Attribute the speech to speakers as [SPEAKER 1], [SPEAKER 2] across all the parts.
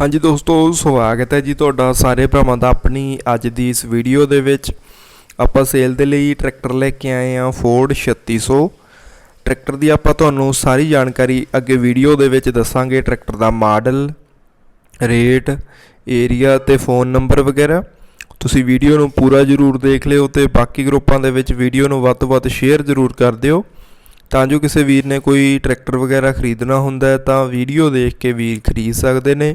[SPEAKER 1] ਹਾਂਜੀ ਦੋਸਤੋ, ਸਵਾਗਤ ਹੈ ਜੀ ਤੁਹਾਡਾ ਸਾਰੇ ਭਰਾਵਾਂ ਦਾ ਆਪਣੀ ਅੱਜ ਦੀ ਇਸ ਵੀਡੀਓ ਦੇ ਵਿੱਚ। ਆਪਾਂ ਸੇਲ ਦੇ ਲਈ ਟਰੈਕਟਰ ਲੈ ਕੇ ਆਏ ਹਾਂ ਫੋਰਡ 3600 ਟਰੈਕਟਰ ਦੀ ਆਪਾਂ ਤੁਹਾਨੂੰ ਸਾਰੀ ਜਾਣਕਾਰੀ ਅੱਗੇ ਵੀਡੀਓ ਦੇ ਵਿੱਚ ਦੱਸਾਂਗੇ। ਟਰੈਕਟਰ ਦਾ ਮਾਡਲ ਰੇਟ ਏਰੀਆ ਤੇ ਫੋਨ ਨੰਬਰ ਵਗੈਰਾ। ਤੁਸੀਂ ਵੀਡੀਓ ਨੂੰ ਪੂਰਾ ਜ਼ਰੂਰ ਦੇਖ ਲਿਓ ਤੇ ਬਾਕੀ ਗਰੁੱਪਾਂ ਦੇ ਵਿੱਚ ਵੀਡੀਓ ਨੂੰ ਵੱਧ ਤੋਂ ਵੱਧ ਸ਼ੇਅਰ ਜ਼ਰੂਰ ਕਰ ਦਿਓ। ਤਾਂ ਜੋ ਕਿਸੇ ਵੀਰ ਨੇ ਕੋਈ ਟਰੈਕਟਰ ਵਗੈਰਾ ਖਰੀਦਣਾ ਹੁੰਦਾ ਤਾਂ ਵੀਡੀਓ ਦੇਖ ਕੇ ਵੀਰ ਖਰੀਦ ਸਕਦੇ ਨੇ।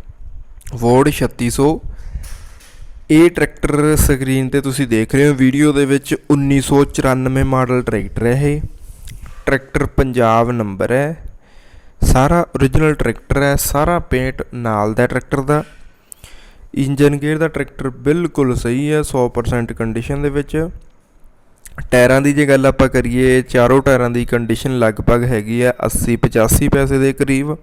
[SPEAKER 1] ਵੋਰਡ 3600 ਇਹ ਟਰੈਕਟਰ ਸਕਰੀਨ ਤੇ ਤੁਸੀਂ ਦੇਖ ਰਹੇ ਹੋ। ਵੀਡੀਓ ਦੇ ਵਿੱਚ 1994 ਮਾਡਲ ਟਰੈਕਟਰ ਹੈ ਇਹ। ਟਰੈਕਟਰ ਪੰਜਾਬ ਨੰਬਰ ਹੈ। ਸਾਰਾ origignal ਟਰੈਕਟਰ ਹੈ। ਸਾਰਾ ਪੇਂਟ ਨਾਲ ਦਾ ਟਰੈਕਟਰ ਦਾ। ਇੰਜਨ ਗੇਅਰ ਦਾ ਟਰੈਕਟਰ ਬਿਲਕੁਲ ਸਹੀ ਹੈ 100% ਕੰਡੀਸ਼ਨ ਦੇ ਵਿੱਚ। ਟਾਇਰਾਂ ਦੀ ਜੇ ਗੱਲ ਆਪਾਂ ਕਰੀਏ, ਚਾਰੋਂ ਟਾਇਰਾਂ ਦੀ ਕੰਡੀਸ਼ਨ ਲਗਭਗ ਹੈਗੀ ਆ 80 85 ਪੈਸੇ ਦੇ ਕਰੀਬ।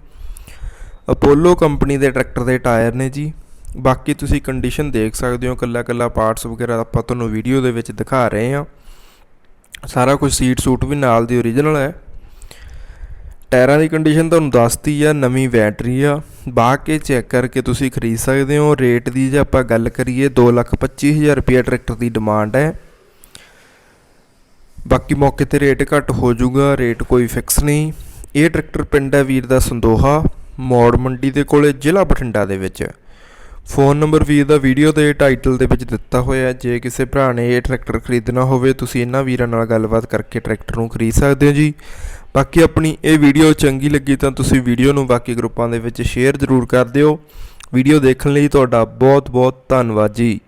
[SPEAKER 1] ਅਪੋਲੋ ਕੰਪਨੀ ਦੇ ਟਰੈਕਟਰ ਦੇ ਟਾਇਰ ਨੇ ਜੀ। ਬਾਕੀ ਤੁਸੀਂ ਕੰਡੀਸ਼ਨ ਦੇਖ ਸਕਦੇ ਹੋ, ਕੱਲਾ ਕੱਲਾ ਪਾਰਟਸ ਵਗੈਰਾ ਆਪਾਂ ਤੁਹਾਨੂੰ ਵੀਡੀਓ ਦੇ ਵਿੱਚ ਦਿਖਾ ਰਹੇ ਹਾਂ। ਸਾਰਾ ਕੁਝ ਸੀਟ ਸੂਟ ਵੀ ਨਾਲ ਦੀ ਓਰੀਜਨਲ ਹੈ। ਟਾਇਰਾਂ ਦੀ ਕੰਡੀਸ਼ਨ ਤੁਹਾਨੂੰ ਦੱਸਤੀ ਆ, ਨਵੀਂ ਬੈਟਰੀ ਆ। ਬਾਹ ਕੇ ਚੈੱਕ ਕਰਕੇ ਤੁਸੀਂ ਖਰੀਦ ਸਕਦੇ ਹੋ। ਰੇਟ ਦੀ ਜੇ ਆਪਾਂ ਗੱਲ ਕਰੀਏ 225000 ਰੁਪਏ ਟਰੈਕਟਰ ਦੀ ਡਿਮਾਂਡ ਹੈ। ਬਾਕੀ ਮੌਕੇ ਤੇ ਰੇਟ ਘੱਟ ਹੋ ਜਾਊਗਾ ਰੇਟ ਕੋਈ ਫਿਕਸ ਨਹੀਂ। ਇਹ ਟਰੈਕਟਰ ਪਿੰਡ ਹੈ ਵੀਰ ਦਾ ਸੰਦੋਹਾ। ਮੌੜ ਮੰਡੀ ਦੇ ਕੋਲੇ ਜ਼ਿਲ੍ਹਾ ਬਠਿੰਡਾ ਦੇ ਵਿੱਚ। ਫੋਨ ਨੰਬਰ ਵੀਰ ਦਾ ਵੀਡੀਓ ਦੇ ਟਾਈਟਲ ਦੇ ਵਿੱਚ ਦਿੱਤਾ ਹੋਇਆ ਹੈ। ਜੇ ਕਿਸੇ ਭਰਾ ਨੇ ਇਹ ਟਰੈਕਟਰ ਖਰੀਦਣਾ ਹੋਵੇ, ਤੁਸੀਂ ਇਹਨਾਂ ਵੀਰਾਂ ਨਾਲ ਗੱਲਬਾਤ ਕਰਕੇ ਟਰੈਕਟਰ ਨੂੰ ਖਰੀਦ ਸਕਦੇ ਹੋ ਜੀ। ਬਾਕੀ ਆਪਣੀ ਇਹ ਵੀਡੀਓ ਚੰਗੀ ਲੱਗੀ ਤਾਂ ਤੁਸੀਂ ਵੀਡੀਓ ਨੂੰ ਬਾਕੀ ਗਰੁੱਪਾਂ ਦੇ ਵਿੱਚ ਸ਼ੇਅਰ ਜ਼ਰੂਰ ਕਰ ਦਿਓ। ਵੀਡੀਓ ਦੇਖਣ ਲਈ ਤੁਹਾਡਾ ਬਹੁਤ ਬਹੁਤ ਧੰਨਵਾਦ ਜੀ।